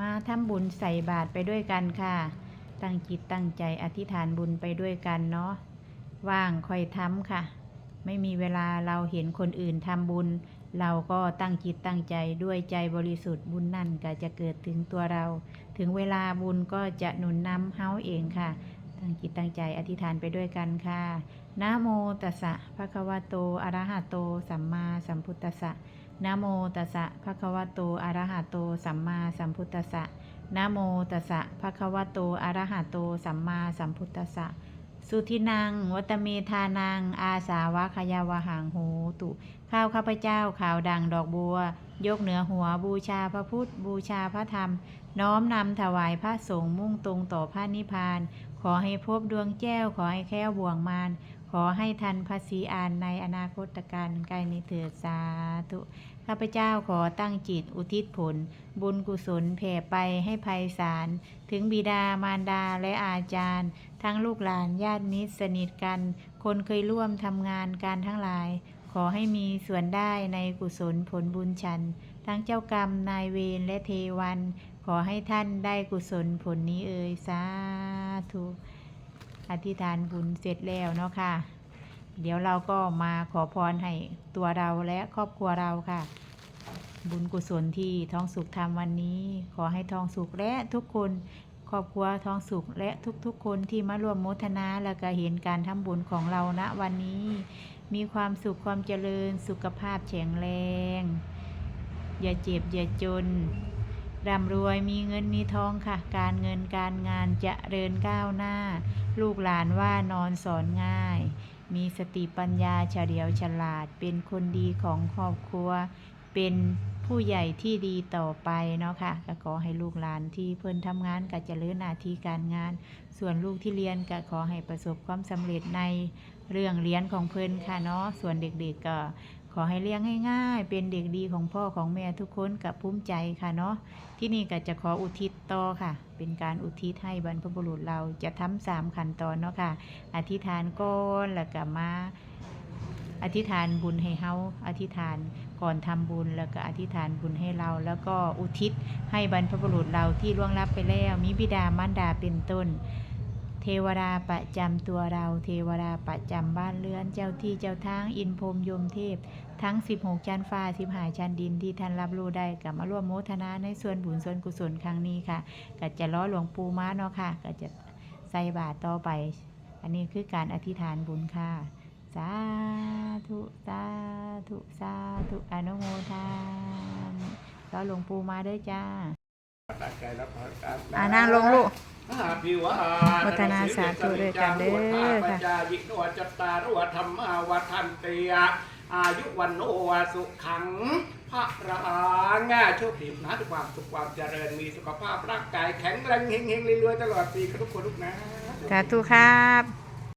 มาทำบุญใส่บาตรไปด้วยกันค่ะ ตั้งจิตตั้งใจอธิษฐานบุญไปด้วยกันเนาะ ว่างค่อยทำค่ะ ไม่มีเวลาเราเห็นคนอื่นทำบุญ เราก็ตั้งจิตตั้งใจด้วยใจบริสุทธิ์บุญนั่นก็จะเกิดถึงตัวเรา ถึงเวลาบุญก็จะหนุนนำเฮาเองค่ะ ตั้งจิตตั้งใจอธิษฐานไปด้วยกันค่ะนะโมตัสสะภะคะวะโตอะระหะโต สัมมาสัมพุทธัสสะนะโมตัสสะภะคะวะโตอะระหะโต สัมมาสัมพุทธัสสะนะโมตัสสะภะคะวะโตอะระหะโต สัมมาสัมพุทธัสสะสุทินัง วัตเมธานัง อาสาวะขยาวหังโหตุ ข้าวข้าพเจ้าข่าวดังดอกบัว ยกเหนือหัวบูชาพระพุทธ บูชาพระธรรม น้อมนำถวายพระสงฆ์มุ่งตรงต่อพระนิพพาน ขอให้พบดวงแก้ว ขอให้แค้วบ่วงมารขอให้ทันภาษีอานในอนาคตการใกลนี้เถิดสาธุ ข้าพเจ้าขอตั้งจิตอุทิศผล บุญกุศลแผ่ไปให้ภัยสาร ถึงบิดามารดาและอาจารย์ ทั้งลูกหลานญาติมิตรสนิทกัน คนเคยร่วมทำงานการทั้งหลาย ขอให้มีส่วนได้ในกุศลผลบุญชัน ทั้งเจ้ากรรมนายเวรและเทวัน อให้ท่านได้กุศลผลนี้เอ่ยสาธุอธิษฐานบุญเสร็จแล้วเนาะค่ะ เดี๋ยวเราก็มาขอพรให้ตัวเราและครอบครัวเราค่ะ บุญกุศลที่ท้องสุขทำวันนี้ ขอให้ท้องสุขและทุกคนครอบครัวท้องสุขและทุกๆ คนที่มาร่วมโมทนาและก็เห็นการทำบุญของเราณวันนี้ มีความสุขความเจริญสุขภาพแข็งแรง อย่าเจ็บอย่าจน ร่ำรวยมีเงินมีทองค่ะ การเงินการงานจะเริญก้าวหน้า ลูกหลานว่านอนสอนง่าย มีสติปัญญาเฉลียวฉลาด เป็นคนดีของครอบครัว เป็นผู้ใหญ่ที่ดีต่อไปเนาะค่ะก็ขอให้ลูกหลานที่เพิ่นทำงานก็เจะเลื่อนหน้าที่การงาน ส่วนลูกที่เรียนก็ขอให้ประสบความสำเร็จในเรื่องเรียนของเพิ่นค่ะเนาะส่วนเด็กๆก็ ขอให้เลี้ยงง่ายๆ เป็นเด็กดีของพ่อของแม่ทุกคนกับภูมิใจค่ะเนาะ ที่นี่ก็จะขออุทิศต่อค่ะ เป็นการอุทิศให้บรรพบุรุษเราจะทำสามขั้นตอนเนาะค่ะ อธิษฐานก่อนแล้วก็มา อธิษฐานบุญให้เฮา อธิษฐานก่อนทำบุญแล้วก็อธิษฐานบุญให้เรา แล้วก็อุทิศให้บรรพบุรุษเราที่ล่วงลับไปแล้ว มีบิดามารดาเป็นต้น เทวดาประจำตัวเรา เทวดาประจำบ้านเรือน เจ้าที่เจ้าทาง อินพรหมยมเทพ ทั้ง 16 ชั้นฟ้า15ชั้นดินที่ท่านรับรู้ได้กับมาร่วมโมทนาในส่วนบุญส่วนกุศลครั้งนี้ค่ะ ก็จะล้อหลวงปู่ม้าเนาะค่ะ ก็จะใส่บาตรต่อไป อันนี้คือการอธิษฐานบุญค่ะ สาธุ สาธุ สาธุ อนุโมทามิก็หลวงปู่มาด้วยจ้าตั้งใจรับพรกันอ่านั่งลงลูกอาภิ วาวัฒนาสาธุด้วยกันเด้อค่ะปัญญายิโนจัตตารุธรรมาวัฒนเตียอายุวันโนสุขังพระราง่าโชคดีนะทุกความสุขความเจริญมีสุขภาพร่างกายแข็งแรงเฮงๆเรื่อยๆตลอดปีกับทุกคนทุกนะสาธุครับ